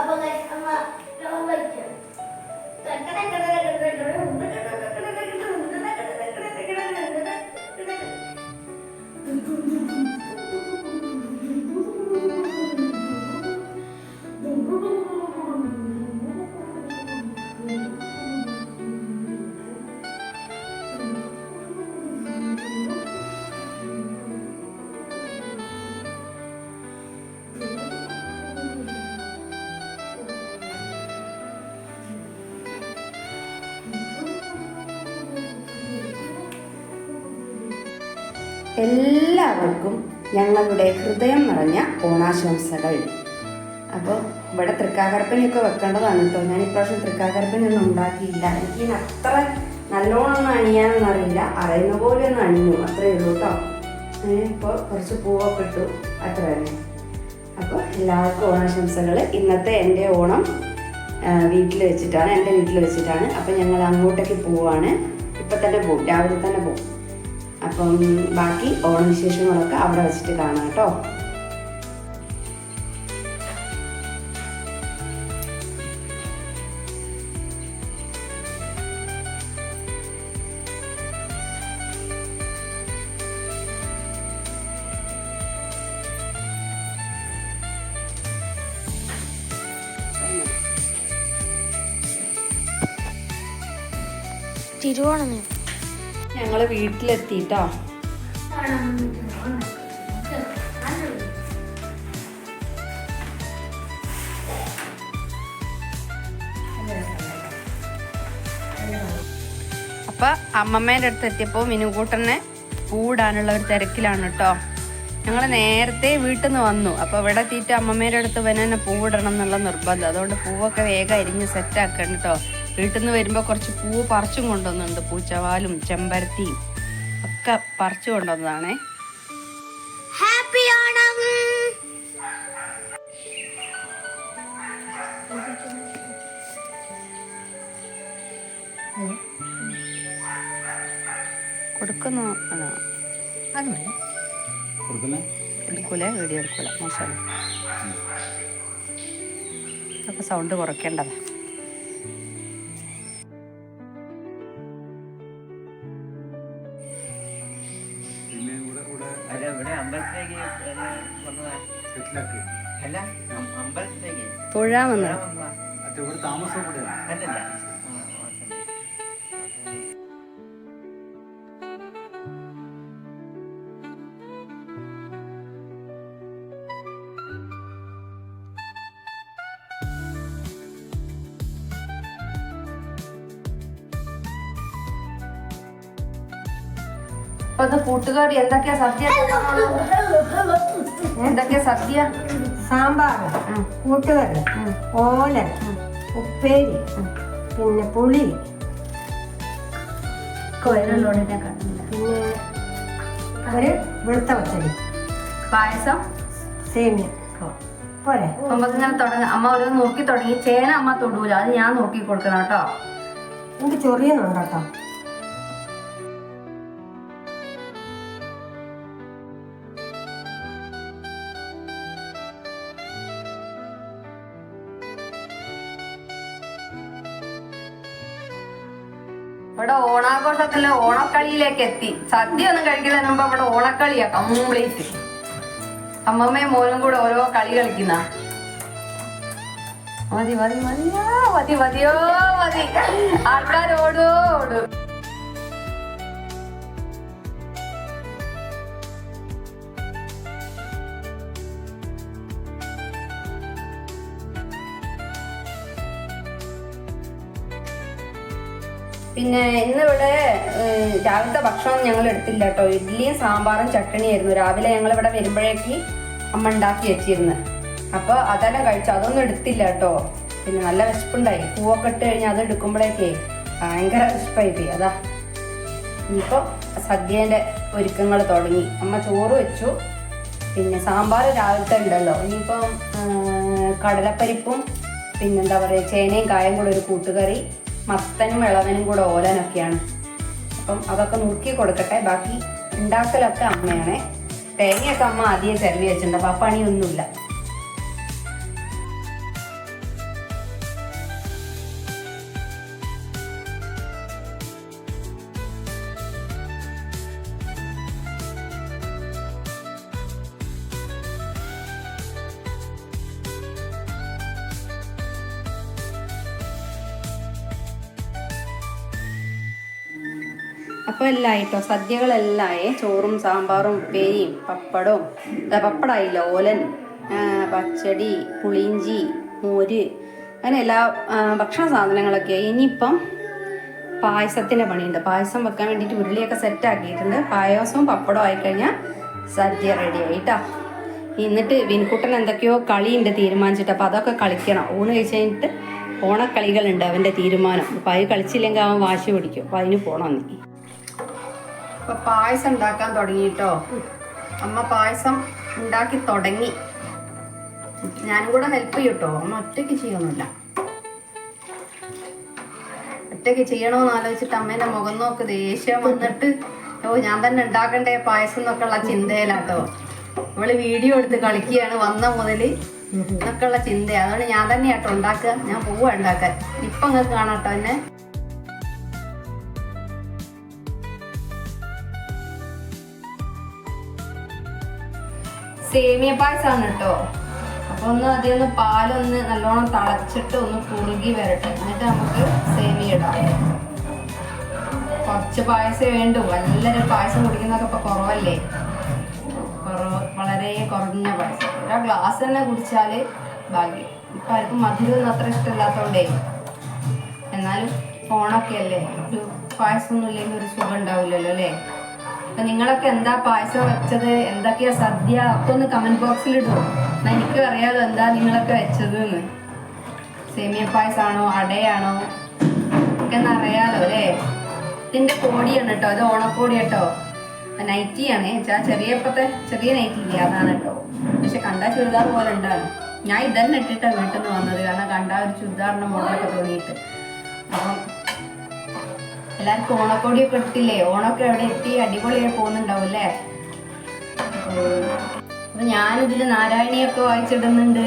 അപ്പൊ guys, എല്ലാവർക്കും ഞങ്ങളുടെ ഹൃദയം നിറഞ്ഞ ഓണാശംസകൾ. അപ്പോൾ ഇവിടെ തൃക്കാക്കരപ്പനയൊക്കെ വെക്കേണ്ടതാണ് കേട്ടോ. ഞാൻ ഇപ്രാവശ്യം തൃക്കാക്കരപ്പനൊന്നും ഉണ്ടാക്കിയില്ല. എനിക്ക് അത്ര നല്ലോണം അണിയാനൊന്നും അറിയില്ല. അറിയുന്ന പോലെ ഒന്ന് അണിഞ്ഞു. അത്രയേ ഉള്ളൂ കേട്ടോ. ഇപ്പോൾ കുറച്ച് പൂവൊക്കെ ഇട്ടു. അത്ര തന്നെ അപ്പോൾ എല്ലാവർക്കും ഓണാശംസകൾ ഇന്നത്തെ എന്റെ ഓണം വീട്ടിൽ വെച്ചിട്ടാണ്. എന്റെ വീട്ടിൽ വെച്ചിട്ടാണ്. അപ്പോൾ ഞങ്ങൾ അങ്ങോട്ടേക്ക് പോവാണ്. ഇപ്പം തന്നെ പോകും രാവിലെ തന്നെ പോകും അപ്പം ബാക്കി ഓണവിശേഷങ്ങളൊക്കെ അവിടെ വെച്ചിട്ട് കാണാം കേട്ടോ. തിരുവോണം ഞങ്ങൾ വീട്ടിലെത്തിട്ടോ അപ്പൊ അമ്മമ്മേന്റെ അടുത്ത് എത്തിയപ്പോൾ മിനുകൂട്ടനെ പൂടാനുള്ള ഒരു തിരക്കിലാണ് കേട്ടോ ഞങ്ങൾ നേരത്തെ വീട്ടിൽ നിന്ന് വന്നു. അപ്പോൾ ഇവിടെ തീറ്റ അമ്മമ്മേന്റെ അടുത്ത് വന്നെ പൂവിടണം എന്നുള്ള നിർബന്ധം. അതുകൊണ്ട് പൂവൊക്കെ വേഗം അരിഞ്ഞ് സെറ്റ് ആക്കണം കേട്ടോ വീട്ടിൽ നിന്ന് വരുമ്പോൾ കുറച്ച് പൂവ് പറിച്ചും കൊണ്ടുവന്നുണ്ട് പൂച്ചവാലും ചെമ്പരത്തിയും ഒക്കെ പറിച്ചു കൊണ്ടുവന്നതാണേ. ഹാപ്പി ഓണം കൊടുക്കുന്നു. എടുക്കൂല? വീഡിയോ എടുക്കൂല? മോശം അപ്പൊ സൗണ്ട് കുറയ്ക്കേണ്ടതാ. അപ്പൊ അത് കൂട്ടുകാരി എന്തൊക്കെയാ സദ്യ? എന്തൊക്കെയാ സദ്യ? സാമ്പാർ കൂട്ടുകറി. ഓല. ഉപ്പേരി. പിന്നെ പുളി. പിന്നെ ഒരു വെളുത്ത പച്ചടി. പായസം? സേമിയ. പോരെ. നമുക്ക് ഇങ്ങനെ തുടങ്ങ. അമ്മ ഒരു നോക്കി തുടങ്ങി. ചേന അമ്മ തൊടൂല. അത് ഞാൻ നോക്കി കൊടുക്കണം കേട്ടോ. എനിക്ക് ചൊറിയുന്നുണ്ട് ഓണാഘോഷത്തിൽ ഓണക്കളിയിലേക്ക് എത്തി. സദ്യ ഒന്നും കഴിക്കുന്നതിന് മുമ്പ് അവിടെ ഓണക്കളിയാ കംപ്ലീറ്റ് അമ്മമ്മയും മോനും കൂടെ ഓരോ കളി കളിക്കുന്ന. മതി മതി മതിയോ മതി മതിയോ മതി. ആൾക്കാർ ഓടോ. പിന്നെ ഇന്നിവിടെ രാവിലത്തെ ഭക്ഷണം ഞങ്ങൾ എടുത്തില്ല കേട്ടോ. ഇഡ്ഡലിയും സാമ്പാറും ചട്ടണിയായിരുന്നു രാവിലെ ഞങ്ങൾ ഇവിടെ വരുമ്പോഴേക്ക് അമ്മ ഉണ്ടാക്കി വെച്ചിരുന്നു. അപ്പോൾ അതെല്ലാം കഴിച്ചു അതൊന്നും എടുത്തില്ല കേട്ടോ. പിന്നെ നല്ല വിശപ്പുണ്ടായി. പൂവൊക്കെ ഇട്ട് കഴിഞ്ഞാൽ അത് എടുക്കുമ്പോഴേക്കേ ഭയങ്കര വിശപ്പായി പോയി അതാ. ഇനിയിപ്പോൾ സദ്യേന്റെ ഒരുക്കങ്ങൾ തുടങ്ങി. അമ്മ ചോറ് വെച്ചു. പിന്നെ സാമ്പാർ രാവിലത്തെ ഉണ്ടല്ലോ. ഇനിയിപ്പം കടലപ്പരിപ്പും പിന്നെന്താ പറയുക ചേനയും കായം കൂടെ ഒരു കൂട്ടുകറി. മത്തനും ഇളവനും കൂടെ ഓലനൊക്കെയാണ്. അപ്പം അതൊക്കെ നുറുക്കി കൊടുക്കട്ടെ. ബാക്കി ഉണ്ടാക്കലൊക്കെ അമ്മയാണേ. തേങ്ങയൊക്കെ അമ്മ ആദ്യം ചെറിയ വെച്ചിട്ടുണ്ട്. അപ്പം ആ പണിയൊന്നുമില്ല. അപ്പോൾ എല്ലാം ആയിട്ടോ. സദ്യകളെല്ലാം ചോറും സാമ്പാറും ഉപ്പേരിയും പപ്പടവും. പപ്പടായില്ല ഓലൻ പച്ചടി പുളിഞ്ചി മോര് അങ്ങനെ എല്ലാ ഭക്ഷണ സാധനങ്ങളൊക്കെ ഇനിയിപ്പം പായസത്തിന്റെ പണിയുണ്ട്. പായസം വെക്കാൻ വേണ്ടിയിട്ട് ഉരുളിയൊക്കെ സെറ്റ് ആക്കിയിട്ടുണ്ട്. പായസവും പപ്പടവും ആയിക്കഴിഞ്ഞാൽ സദ്യ റെഡി ആയിട്ടാ. എന്നിട്ട് വിൻകുട്ടൻ എന്തൊക്കെയോ കളിയുണ്ട് തീരുമാനിച്ചിട്ട്. അപ്പോൾ അതൊക്കെ കളിക്കണം. ഊണ് കഴിച്ച് കഴിഞ്ഞിട്ട് ഓണക്കളികളുണ്ട് അവന്റെ തീരുമാനം. അപ്പോൾ അത് കളിച്ചില്ലെങ്കിൽ അവൻ വാശി പിടിക്കും. അപ്പോൾ അതിന് പോകണം നീ. അപ്പോൾ പായസം ഉണ്ടാക്കാൻ തുടങ്ങിയിട്ടോ അമ്മ പായസം ഉണ്ടാക്കി തുടങ്ങി. ഞാനും കൂടെ ഹെൽപ്പ് ചെയ്യും കേട്ടോ അമ്മ ഒറ്റയ്ക്ക് ചെയ്യൊന്നുമില്ല. ഒറ്റയ്ക്ക് ചെയ്യണോന്ന് ആലോചിച്ചിട്ട് അമ്മേന്റെ മുഖം നോക്ക് ദേഷ്യം വന്നിട്ട് ഓ ഞാൻ തന്നെ ഉണ്ടാക്കണ്ടേ പായസം എന്നൊക്കെ ഉള്ള ചിന്തയിലാട്ടോ. ഇവൾ വീഡിയോ എടുത്ത് കളിക്കുകയാണ് വന്ന മുതൽ എന്നൊക്കെ ഉള്ള ചിന്തയാണ് അതുകൊണ്ട് ഞാൻ തന്നെയാട്ടോ ഉണ്ടാക്കുക. ഞാൻ പോവാ ഉണ്ടാക്കാൻ. ഇപ്പൊ നിങ്ങൾക്ക് കാണാട്ടോ എന്നെ. സേമിയ പായസമാണ് കേട്ടോ. അപ്പൊ ഒന്ന് അതിൽ നിന്ന് പാലൊന്ന് നല്ലോണം തളച്ചിട്ട് ഒന്ന് കുറുകി വരട്ടെ. എന്നിട്ട് നമുക്ക് സേമിയ ഇടാം. കുറച്ച് പായസം വേണ്ടു. നല്ലൊരു പായസം കുടിക്കുന്നതൊക്കെ ഇപ്പൊ കുറവല്ലേ? കുറവ് വളരെ കുറഞ്ഞ പായസം. ഒരാ ഗ്ലാസ് തന്നെ കുടിച്ചാൽ ഭാഗ്യം. ഇപ്പൊ ആർക്കും മധുരം അത്ര ഇഷ്ടമില്ലാത്തോണ്ടേ. എന്നാലും ഓണൊക്കെ അല്ലേ? ഒരു പായസം ഒന്നും ഇല്ലെങ്കിൽ ഒരു സുഖം ഉണ്ടാവില്ലല്ലോ അല്ലേ? അപ്പൊ നിങ്ങളൊക്കെ എന്താ പായസം വെച്ചത്? എന്തൊക്കെയാ സദ്യ? ഒക്കെ ഒന്ന് കമന്റ് ബോക്സിൽ ഇടുമോ എനിക്ക് അറിയാലോ എന്താ നിങ്ങളൊക്കെ വെച്ചത് എന്ന് സേമിയ പായസാണോ? അടയാണോ? ഒക്കെ ഒന്ന് അറിയാലോ അല്ലേ? ഇതിന്റെ കോടിയാണ് കേട്ടോ. ഇത് ഓണക്കോടി കേട്ടോ. നൈറ്റിയാണ് വെച്ചാൽ ചെറിയപ്പത്തെ ചെറിയ നൈറ്റി ഇല്ല? അതാണ് കേട്ടോ. പക്ഷെ കണ്ടാ ചുരിദാർ പോലെ ഉണ്ടാണ് ഞാൻ ഇതന്നെ ഇട്ടിട്ടാണ് വീട്ടിൽ നിന്ന് വന്നത്. കാരണം കണ്ടാ ഒരു ചുരിദാറിന്റെ മോഡലൊക്കെ തോന്നിയിട്ട്. അപ്പം എല്ലാവർക്കും ഓണക്കോടിയൊക്കെ ഇട്ടില്ലേ ഓണമൊക്കെ അവിടെ എത്തി അടിപൊളിയായി പോകുന്നുണ്ടാവും അല്ലേ അപ്പൊ ഞാനിതിൽ നാരായണിയൊക്കെ വായിച്ചിടുന്നുണ്ട്.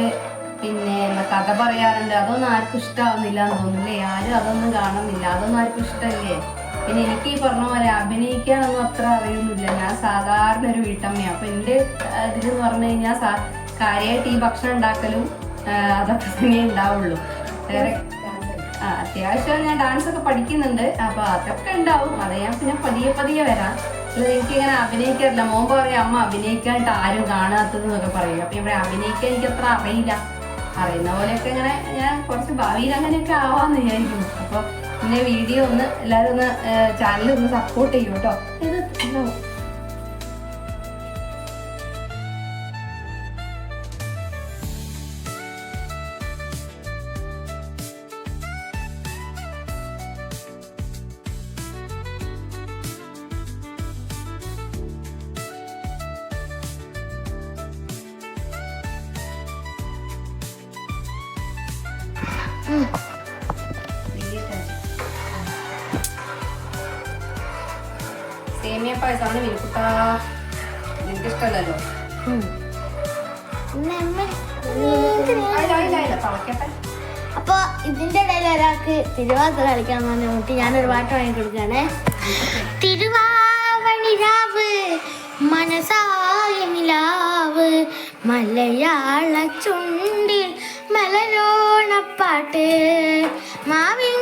പിന്നെ എന്താ കഥ പറയാറുണ്ട്. അതൊന്നും ആർക്കും ഇഷ്ടാവുന്നില്ല എന്ന് തോന്നുന്നില്ലേ? ആരും അതൊന്നും കാണുന്നില്ല. അതൊന്നും ആർക്കും ഇഷ്ടമല്ലേ? പിന്നെ എനിക്ക് ഈ പറഞ്ഞ പോലെ അഭിനയിക്കാനൊന്നും അത്ര അറിയുന്നില്ല ഞാൻ സാധാരണ ഒരു വീട്ടമ്മയാണ് അപ്പൊ എന്റെ ഇതിലെന്ന് പറഞ്ഞു കഴിഞ്ഞാൽ കാര്യമായിട്ട് ഈ ഭക്ഷണം ഉണ്ടാക്കലും അതൊക്കെ തന്നെ ഉണ്ടാവുള്ളൂ. വേറെ അത്യാവശ്യം ഞാൻ ഡാൻസ് ഒക്കെ പഠിക്കുന്നുണ്ട്. അപ്പൊ അതൊക്കെ ഉണ്ടാവും. അത് ഞാൻ പിന്നെ പതിയെ പതിയെ വരാം. എനിക്ക് ഇങ്ങനെ അഭിനയിക്കാറില്ല. മോൻ പറയും അമ്മ അഭിനയിക്കാനായിട്ട് ആരും കാണാത്തത് എന്നൊക്കെ പറയും. അപ്പൊ ഇവിടെ അഭിനയിക്കാൻ എനിക്ക് അത്ര അറിയില്ല. അറിയുന്ന പോലെയൊക്കെ ഇങ്ങനെ ഞാൻ കുറച്ച് ഭാവിയിൽ അങ്ങനെയൊക്കെ ആവാന്ന് വിചാരിക്കുന്നു. അപ്പൊ പിന്നെ വീഡിയോ ഒന്ന് എല്ലാവരും ഒന്ന് ചാനൽ ഒന്ന് സപ്പോർട്ട് ചെയ്യൂ കേട്ടോ ഇത് സേമിയ പായസമാണ് വിനുക്കുട്ടാ നിനക്ക് ഇഷ്ടമല്ലല്ലോ അപ്പൊ ഇതിന്റെ ഇടയിൽ ഒരാൾക്ക് തിരുവാതിര കളിക്കാൻ പറഞ്ഞ ഞാൻ ഒരു പാട്ട് വാങ്ങി കൊടുക്കുകയാണേ. തിരുവാവണിരാവ് മനസായ നിലാവ് മലയാള ചുണ്ടിൽ മലരോണപ്പാട്ട് മാവിൻ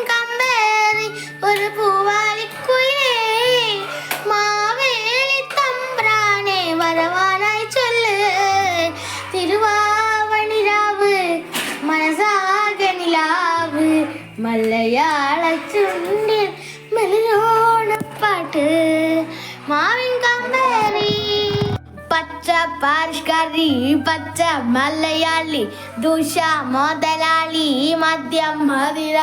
പച്ച പാരിഷ്കറി പച്ച മലയാളി ദുഷ മുതലാളി മദ്യം മതിര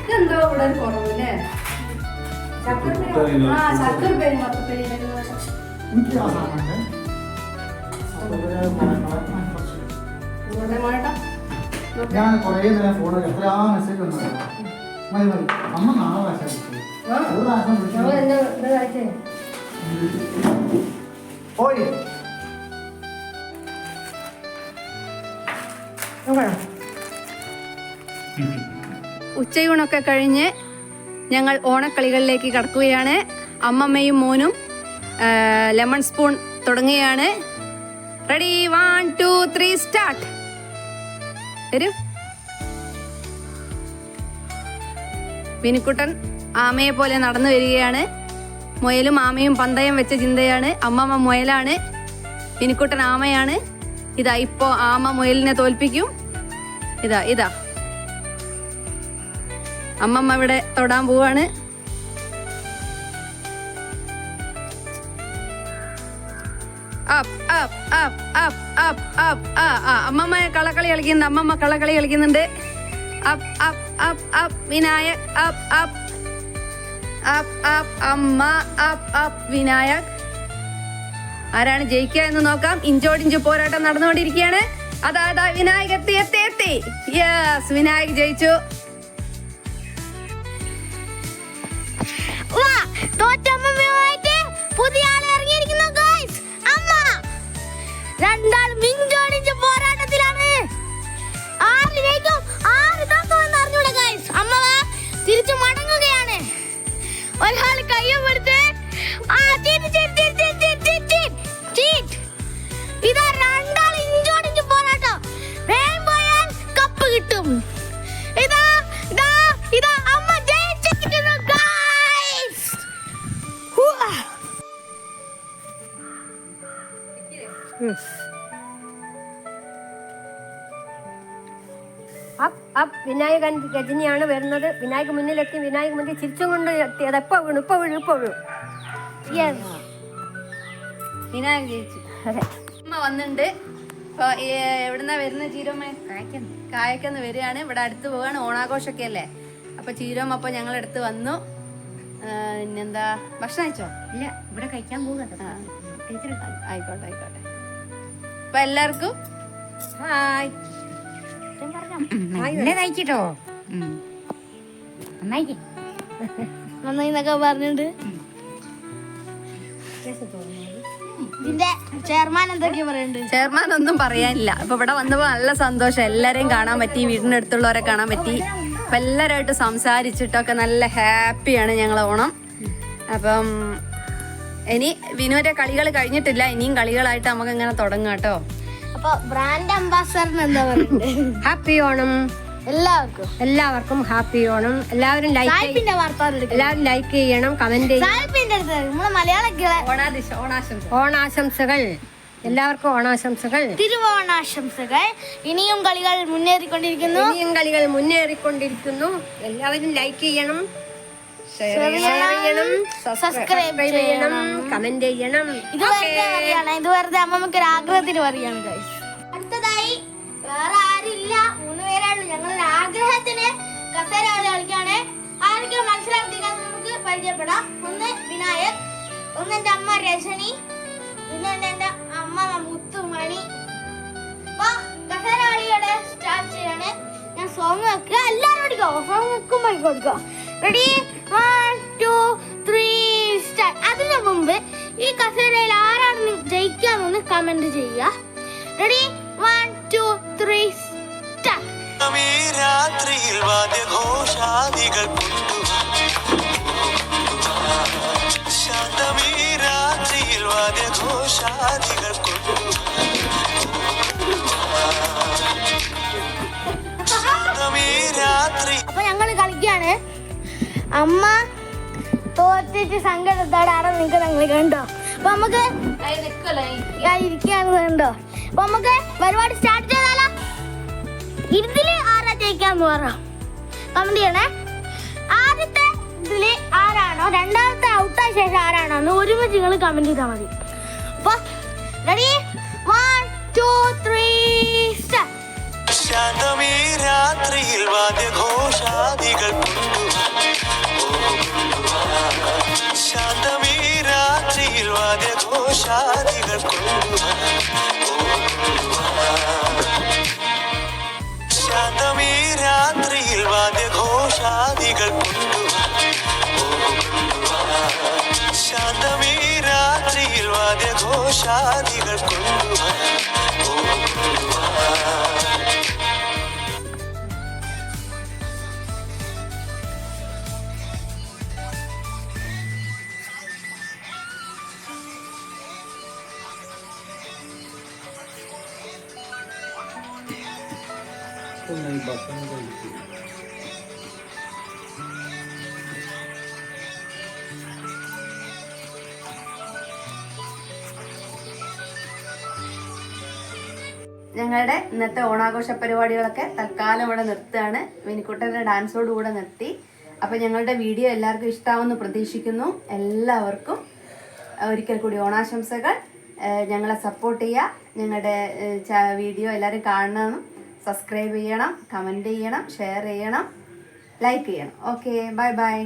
ഇതെന്തോ? ഇവിടെ ഒരു കുറവില്ലേ ശർക്കര ആ ശർക്കര പേര് മൊത്തപ്പേര് ഞാൻ കുറേ നേരം ഫോണിൽ എത്രയാ മെസ്സേജ് വന്നു മതി മതി. അമ്മ നാളെ പ്രാവശ്യം ഒരു പ്രാവശ്യം വിളിച്ചു. എന്താ എന്താ പോയി. ഉച്ചയൂണൊക്കെ കഴിഞ്ഞ് ഞങ്ങൾ ഓണക്കളികളിലേക്ക് കടക്കുകയാണ്. അമ്മമ്മയും മോനും ലെമൺ സ്പൂൺ തുടങ്ങുകയാണ്. Ready one two three start വരൂ. മിനിക്കുട്ടൻ ആമയെ പോലെ നടന്നു വരികയാണ്. മുയലും ആമയും പന്തയം വെച്ച ചിന്തയാണ്. അമ്മമ്മ മുയലാണ്. മിനിക്കുട്ടൻ ആമയാണ്. ഇതാ ഇപ്പോ ആമ മുയലിനെ തോൽപ്പിക്കും. ഇതാ ഇതാ അമ്മമ്മ ഇവിടെ തൊടാൻ പോവാണ് അമ്മമ്മ കളക്കളി കളിക്കുന്നുണ്ട് അമ്മമ്മ കളക്കളി കളിക്കുന്നുണ്ട് up up up up Vinayak up up up up അമ്മ അപ്പ് അപ്പ് വിനായക് ആരാണ് ജയിക്കുക എന്ന് നോക്കാം ഇഞ്ചോടിഞ്ച് പോരാട്ടം നടന്നുകൊണ്ടിരിക്കുകയാണ് അതാ അതാ വിനായക് എത്തി. എത്തി എത്തി യെസ് വിനായക് ജയിച്ചു. വാ തോറ്റമ്മ പുതിയ ആൾ അപ്പ് അപ്പ് വിനായകൻ രജനിയാണ് വരുന്നത്. വിനായക മുന്നിലെത്തി വിനായക മുന്നിൽ ചിരിച്ചും കൊണ്ട് എത്തിയത് എപ്പോ വീണു? ഇപ്പൊ വീണു ഇപ്പൊ വീണു. യെസ് വിനായക് ജയിച്ചു അമ്മ വന്നിട്ടുണ്ട് ഇപ്പൊ എവിടുന്ന വരുന്ന വരുന്ന ചീരോമ്മ? കായക്കെന്ന്. വരികയാണ്. ഇവിടെ അടുത്ത് പോവാണ് ഓണാഘോഷൊക്കെ അല്ലേ അപ്പൊ ചീരോമ്മ അപ്പൊ ഞങ്ങൾ അടുത്ത് വന്നു പിന്നെന്താ? ഭക്ഷണം അയച്ചോ ഇല്ല ഇവിടെ കഴിക്കാൻ ആ. ആയിക്കോട്ടെ ആയിക്കോട്ടെ. അപ്പൊ എല്ലാവർക്കും ഹായ്. നല്ല കഴിച്ചിട്ടോ നന്നായി നന്നായി എന്നൊക്കെ പറഞ്ഞിട്ടുണ്ട് ചെയർമാൻ ഒന്നും പറയാനില്ല. അപ്പൊ ഇവിടെ വന്നപ്പോ നല്ല സന്തോഷം. എല്ലാരെയും കാണാൻ പറ്റി വീടിന്റെ അടുത്തുള്ളവരെ കാണാൻ പറ്റി. അപ്പൊ എല്ലാവരുമായിട്ട് സംസാരിച്ചിട്ടൊക്കെ നല്ല ഹാപ്പിയാണ് ഞങ്ങൾ ഓണം. അപ്പം ഇനി വിനുവിന്റെ കളികൾ കഴിഞ്ഞിട്ടില്ല. ഇനിയും കളികളായിട്ട് നമുക്ക് ഇങ്ങനെ തുടങ്ങാം കേട്ടോ അപ്പൊ ബ്രാൻഡ് അംബാസഡറിന് എന്താ പറയുന്നത്? ഹാപ്പി ഓണം. എല്ലാവർക്കും. എല്ലാവർക്കും ഹാപ്പി ഓണം. എല്ലാവരും ലൈക്ക് എല്ലാവരും ലൈക്ക് ചെയ്യണം കമന്റ് ചെയ്യണം. ഓണാശംസകൾ. എല്ലാവർക്കും ഓണാശംസകൾ. തിരുവോണാശംസകൾ. ഇനിയും കളികൾ മുന്നേറിക്കൊണ്ടിരിക്കുന്നു. ഇനിയും കളികൾ മുന്നേറിക്കൊണ്ടിരിക്കുന്നു. എല്ലാവരും ലൈക്ക് ചെയ്യണം. ഷെയർ ചെയ്യണം. സബ്സ്ക്രൈബ് ചെയ്യണം. കമന്റ് ചെയ്യണം. ഇത് വെറുതെ പറയാണ്. ഇത് വെറുതെ അമ്മമ്മക്ക് ഒരു ആഗ്രഹത്തിന് പറയാണ് വേറെ ആരില്ല. മൂന്ന് പേരാണ് ഞങ്ങളുടെ ആഗ്രഹത്തിന് കസേര കളി കളിക്കാണ് ആരൊക്കെ മത്സരാർത്ഥികൾ നമുക്ക് പരിചയപ്പെടാം. ഒന്ന് വിനായക് ഒന്ന് എന്റെ അമ്മ രജനി പിന്നെ എന്റെ അമ്മ മുത്തുമണി. അപ്പൊ കസേര സ്റ്റാർട്ട് ചെയ്യാണ്. ഞാൻ സോങ് വെക്കുക എല്ലാവരും പഠിക്കോ സോങ് വെക്കുമ്പോൾ കൊടുക്കോ ready one two three start അതിനു മുമ്പ് ഈ കസേരയിൽ ആരാണ് ജയിക്കാന്നൊന്ന് കമന്റ് ചെയ്യുക. റെഡി ടു ത്രീ രാത്രിയിൽ വാദ്യഘോഷാദികൾ ശാന്തമീ രാത്രിയിൽ വാദ്യഘോഷാദികൾ അപ്പൊ ഞങ്ങൾ കളിക്കാണ്. അമ്മ തോറ്റിട്ട് സങ്കടത്തോടെ ആടെ നിൽക്കുന്ന കണ്ടോ? അപ്പൊ നമുക്ക് ഇരിക്കാന്ന് കണ്ടോ? അപ്പൊ നമുക്ക് പരിപാടി സ്റ്റാർട്ട് ചെയ്താലോ? ഇതിൽ ആരാ ജയിക്കാന്ന് പറ കമന്റ് ചെയ്യണേ. ആദ്യത്തെ ഇതിൽ ആരാണോ? രണ്ടാമത്തെ ഔട്ടായ ശേഷം ആരാണോ? എന്ന് ഒരുമിച്ച് നിങ്ങൾ കമന്റ് ചെയ്താൽ മതി. അപ്പൊ റെഡി വൺ ടു ത്രീ ശാന്തമീ രാത്രിയിൽ വാദ്യഘോഷാദികൾ ശാന്തമീ രാത്രിയിൽ വാദ്യഘോഷാദികൾ കൊണ്ടു ശാന്തമീ രാത്രിയിൽ വാദ്യഘോഷാദികൾ ശാന്തമീ രാത്രിയിൽ വാദ്യഘോഷാദികൾ കൊണ്ടു ഞങ്ങളുടെ ഇന്നത്തെ ഓണാഘോഷ പരിപാടികളൊക്കെ തൽക്കാലം ഇവിടെ നിർത്തുകയാണ്. മിനിക്കുട്ടന്റെ ഡാൻസോട് കൂടെ നിർത്തി. അപ്പം ഞങ്ങളുടെ വീഡിയോ എല്ലാവർക്കും ഇഷ്ടമാവുമെന്ന് പ്രതീക്ഷിക്കുന്നു. എല്ലാവർക്കും ഒരിക്കൽ കൂടി ഓണാശംസകൾ. ഞങ്ങളെ സപ്പോർട്ട് ചെയ്യുക. ഞങ്ങളുടെ വീഡിയോ എല്ലാവരും കാണണം. സബ്സ്ക്രൈബ് ചെയ്യണം. കമന്റ് ചെയ്യണം. ഷെയർ ചെയ്യണം. ലൈക്ക് ചെയ്യണം. Okay bye bye